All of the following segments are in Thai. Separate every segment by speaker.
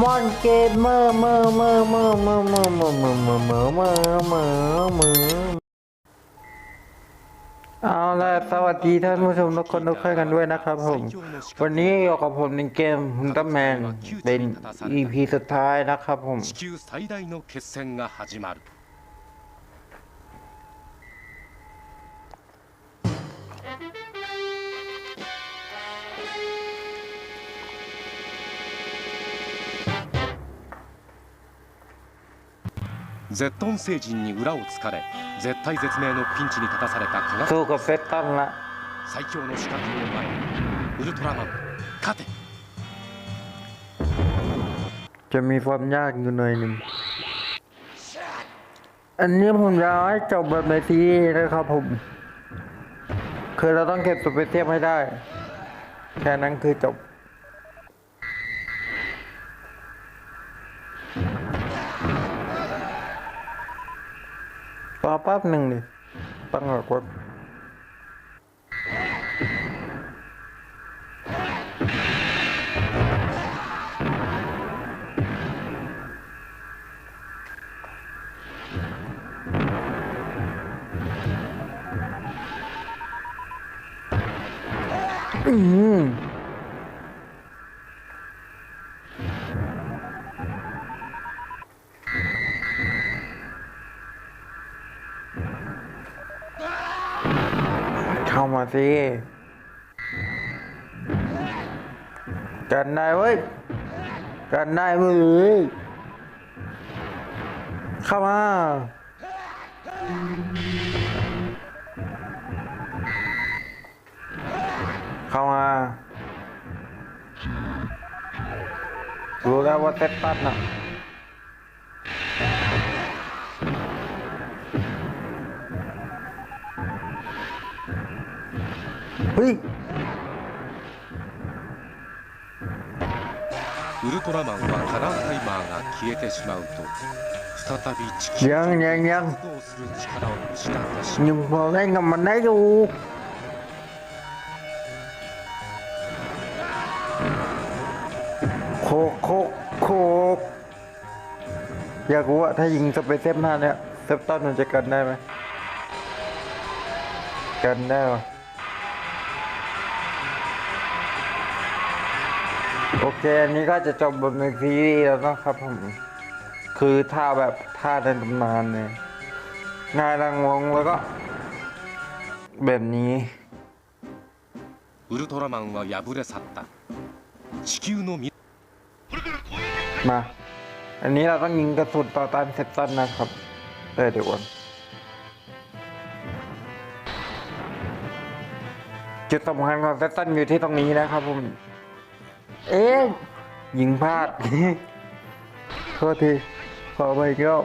Speaker 1: มอนเกมเมอร์เมอร์เมอร์เมอร์เมอร์เมอร์เมอร์เมอร์เมอร์เมอร์เมอร์เมอร์เมอร์เอาละสวัสดีท่านผู้ชมทุกคนทุกท่านกันด้วยนะครับผม วันนี้อยู่กับผมในเกมฮุนเตอร์แมนเป็น EP สุดท้ายนะครับผม
Speaker 2: 地球最大の決戦が始まる ゼットン星人に裏をつかれ絶体絶命のピンチに立たされた科学
Speaker 1: สู้กับเซตตันละ
Speaker 2: 最強の仕掛けを前にウルトラマン勝て
Speaker 1: จะมีความยากอยู่หน่อยหนึ่ง อันนี้ผมจะเอาให้จบแบบในซีรีส์นะครับผม คือเราต้องเก็บสเปเทียมให้ได้ แค่นั้นคือจบ Lapapning nih. Pangakot. Mm-hmm. ามาสิกันได้เว้ย กันได้เว้ยเข้ามาเข้ามารู้แล้วว่าเซตตัดนอะ ฮ้ย
Speaker 2: ウルトラマンはカラータイマーが消えてしまうと再び地球
Speaker 1: ยังยังยัง
Speaker 2: 活動する力を失ってし
Speaker 1: ยังพอเล่นกับมันได้อยู่โคกโคกโคกอยากรู้ว่าถ้ายิงสเปซเซฟหน้าเนี่ยเซฟตันมันจะกันได้ไหมกันได้ปะ โอเค อันนี้ก็จะจบบทในซีรีส์แล้วนะครับผม คือท่าแบบท่าในตำนานเนี่ยง่ายรังวงแล้วก็ แบบนี้
Speaker 2: ウルトラマンは敗れ去った地球の未
Speaker 1: มา อันนี้เราต้องยิงกระสุนต่อต้านเซตตันนะครับเออเดี๋ยวก่อนจุดสำคัญของเซตตันอยู่ที่ตรงนี้นะครับผม เอ๊ะยิงพลาด โทษทีขอไปอีกรอบ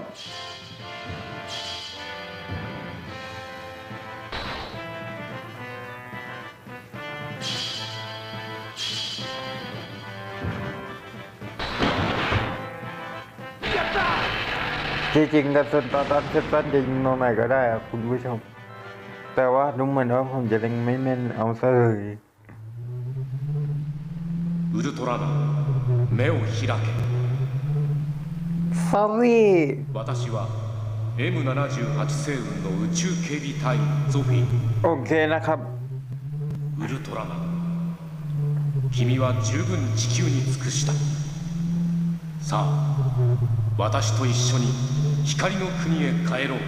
Speaker 1: จริงๆกระสุนต่อต้านเซตตันจะยิงตรงไหนก็ได้ครับคุณผู้ชม แต่ว่าดูเหมือนว่าผมจะเล็งไม่แม่นเอาซะเลย
Speaker 2: ウルトラマン目を開け
Speaker 1: ซอรี่
Speaker 2: 私は M78 星雲の宇宙警備隊員ゾフィー
Speaker 1: โอเคนะครับ
Speaker 2: ウルトラマン君は十分地球に尽くしたさあ私と一緒に光の国へ帰ろう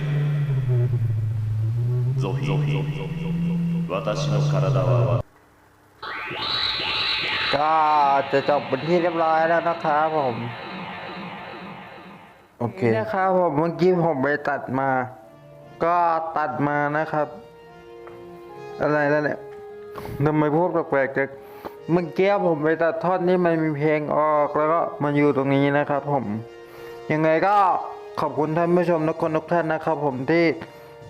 Speaker 3: ゾフィー私の体は
Speaker 1: ก็จะจบเป็นที่เรียบร้อยแล้วนะครับผม โอเคนะครับผมเมื่อกี้ผมไปตัดมา ก็ตัดมานะครับ อะไรแล้วเนี่ยทำไมพูดแปลกๆจังเมื่อกี้ผมไปตัดท่อนที่มันมีเพลงออกแล้วก็มาอยู่ตรงนี้นะครับ ผมยังไงก็ขอบคุณท่านผู้ชมทุกคนทุกท่านนะครับ ผมที่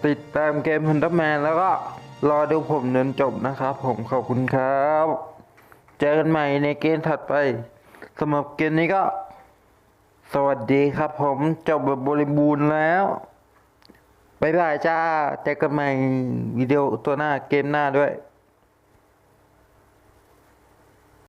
Speaker 1: ติดตามเกม h u n t e r Man แล้วก็รอดูผมจนจบนะครับ ผมขอบคุณครับ เจอกันใหม่ในเกมถัดไปสำหรับเกมนี้ก็ สวัสดีครับผมจบแบบบริบูรณ์แล้วบ๊ายบายจ้าเจอกันใหม่วิดีโอตัวหน้าเกมหน้าด้วย